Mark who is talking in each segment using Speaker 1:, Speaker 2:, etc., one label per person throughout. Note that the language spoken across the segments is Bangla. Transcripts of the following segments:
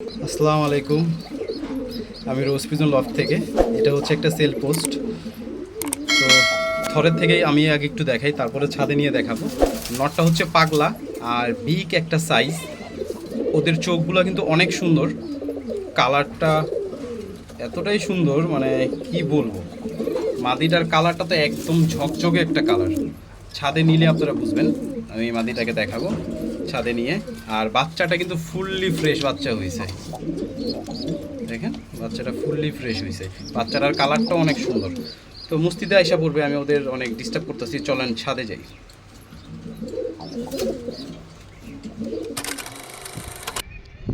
Speaker 1: আসসালামু আলাইকুম। আমি রোজ লফ থেকে। এটা হচ্ছে একটা সেল পোস্ট। তো থরের থেকেই আমি আগে একটু দেখাই, তারপরে ছাদে নিয়ে দেখাবো। নটটা হচ্ছে পাগলা আর বিগ একটা সাইজ ওদের চোখগুলো কিন্তু অনেক সুন্দর। কালারটা এতটাই সুন্দর মানে কি বলব? মাদিটার কালারটা তো একদম ঝকঝকে একটা কালার। ছাদে নিলে আপনারা বুঝবেন। আমি মাদিটাকে দেখাবো। ছাদে নিয়ে। আর বাচ্চাটা কিন্তু ফুললি ফ্রেশ বাচ্চা হয়েছে দেখেন, বাচ্চাটা ফুললি ফ্রেশ হয়েছে বাচ্চাটার কালারটা অনেক সুন্দর। তো মুস্তিতে আইসা পড়বে, আমি ওদের অনেক ডিস্টার্ব করতেছি। চলেন, ছাদে যাই।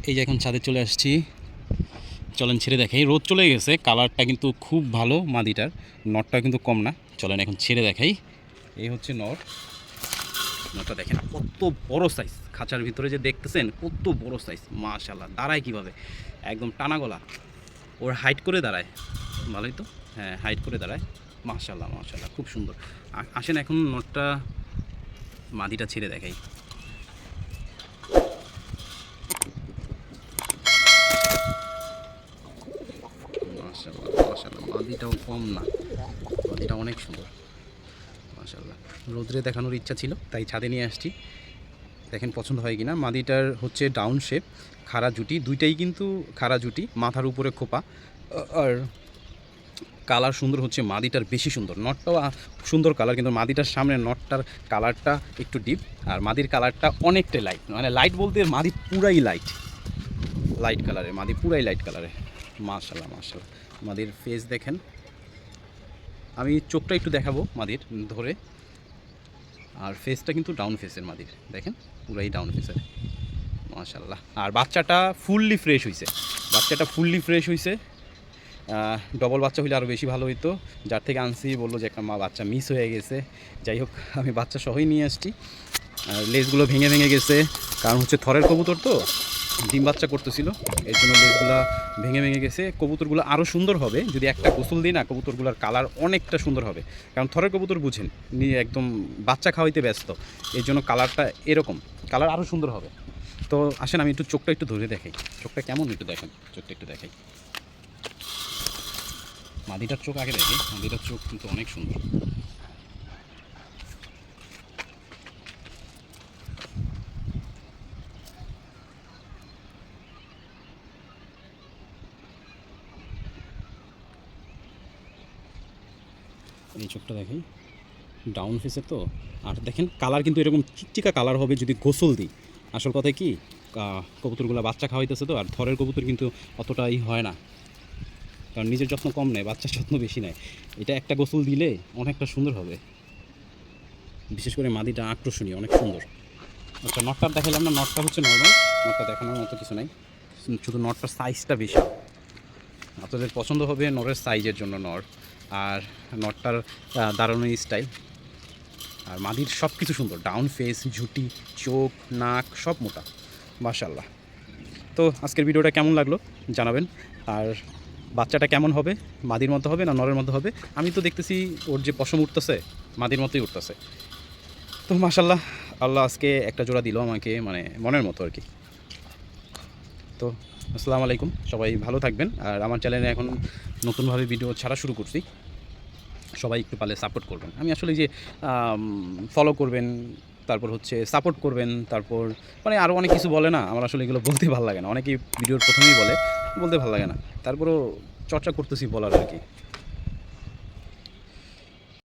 Speaker 1: এই যে এখন ছাদে চলে আসছি। চলেন, ছেড়ে দেখাই। রোদ চলে গেছে, কালারটা কিন্তু খুব ভালো মাদিটার। নটটা কিন্তু কম না। চলেন, এখন ছেড়ে দেখাই। এই হচ্ছে নট। নটটা দেখেন কত বড় সাইজ খাঁচার ভিতরে যে দেখতেছেন, কত বড় সাইজ মাশাল্লাহ দাঁড়ায় কীভাবে? একদম টানা গলা। ওর হাইট করে দাঁড়ায়। ভালোই তো? হ্যাঁ হাইট করে দাঁড়ায়। মাশাল্লাহ মাশাল্লাহ খুব সুন্দর। আসেন এখন নটটা মাদিটা ছেড়ে দেখাই। মাদিটাও কম না। মাদিটা অনেক সুন্দর। মাশাল্লাহ রোদ্রে দেখানোর ইচ্ছা ছিল, তাই ছাদে নিয়ে আসছি। দেখেন পছন্দ হয় কিনা? মাদিটার হচ্ছে ডাউন শেপ, খাড়া জুটি, দুইটাই কিন্তু খাড়া জুটি, মাথার উপরে খোপা। আর কালার সুন্দর হচ্ছে মাদিটার, বেশি সুন্দর। নটটাও সুন্দর কালার, কিন্তু মাদিটার সামনে নটটার কালারটা একটু ডিপ আর মাদির কালারটা অনেকটাই লাইট মানে লাইট বলতে মাদি পুরাই লাইট লাইট কালারে মাদি পুরাই লাইট কালারে মাশাল্লাহ মাশাল্লাহ মাদির ফেস দেখেন। আমি চোখটা একটু দেখাবো মাদির ধরে। আর ফেসটা কিন্তু ডাউন ফেসের মাদির, দেখেন? পুরাই ডাউন ফেসের মাশাল্লাহ আর বাচ্চাটা ফুললি ফ্রেশ হয়েছে বাচ্চাটা ফুললি ফ্রেশ হয়েছে ডবল বাচ্চা হইলে আরও বেশি ভালো হইতো। যার থেকে আনছি বলল যে, একটা মা বাচ্চা মিস হয়ে গেছে। যাই হোক, আমি বাচ্চা সহই নিয়ে আসছি। লেজগুলো ভেঙে ভেঙে গেছে। কারণ হচ্ছে থরের কবুতর তো। ডিম বাচ্চা করতেছিল। এর জন্য লেজগুলো ভেঙে ভেঙে গেছে। কবুতরগুলো আরও সুন্দর হবে। যদি একটা গোসল দিই না, কবুতরগুলোর কালার অনেকটা সুন্দর হবে। কারণ থরের কবুতর বুঝেন নিয়ে একদম বাচ্চা খাওয়াইতে ব্যস্ত। এই জন্য কালারটা এরকম। কালার আরও সুন্দর হবে। তো আসেন, আমি একটু চোখটা একটু ধরে দেখাই। চোখটা কেমন একটু দেখেন? চোখটা একটু দেখাই। মাদিটার চোখ আগে দেখি। মাদিটার চোখ কিন্তু অনেক সুন্দর। এই চোখটা দেখেন। ডাউন ফেসে তো। আর দেখেন কালার কিন্তু এরকম চিকচিকা কালার হবে যদি গোসল দিই। আসল কথা কি? কবুতরগুলো বাচ্চা খাওয়াইতেছে তো, আর থরের কবুতর কিন্তু অতটাই হয় না। কারণ নিজের যত্ন কম নেয়, বাচ্চার যত্ন বেশি নেয়। এটা একটা গোসল দিলে অনেকটা সুন্দর হবে। বিশেষ করে মাদিটা আকর্ষণীয়, অনেক সুন্দর। আচ্ছা নটটা দেখালাম না, নটটা হচ্ছে নর্মাল নটটা দেখানোর মতো কিছু নাই। শুধু নটটার সাইজটা বেশি আপনাদের পছন্দ হবে নরের সাইজের জন্য নর আর নটটার দাঁড়ানো স্টাইল আর মাদির সব কিছু সুন্দর। ডাউন ফেস ঝুটি, চোখ, নাক, সব মোটা। মাশাল্লাহ তো আজকের ভিডিওটা কেমন লাগল জানাবেন। আর বাচ্চাটা কেমন হবে? মাদির মতো হবে না নরের মতো হবে? আমি তো দেখতেছি ওর যে পশম উঠতেছে, মাদির মতোই উঠতেছে। তো মাশাল্লাহ আল্লাহ আজকে একটা জোড়া দিল আমাকে মানে মনের মতো আর কি। তো আসসালামু আলাইকুম। সবাই ভালো থাকবেন। আর আমার চ্যানেলে এখন নতুনভাবে ভিডিও ছাড়া শুরু করছি। সবাই একটু পারলে সাপোর্ট করবেন। আমি আসলে যে ফলো করবেন, তারপর হচ্ছে সাপোর্ট করবেন, তারপর মানে আরও অনেক কিছু বলে না, আমার আসলে এগুলো বলতে ভালো লাগে না। অনেকেই ভিডিওর প্রথমেই বলে, বলতে ভালো লাগে না। তারপরও চর্চা করতেছি বলার আর কি।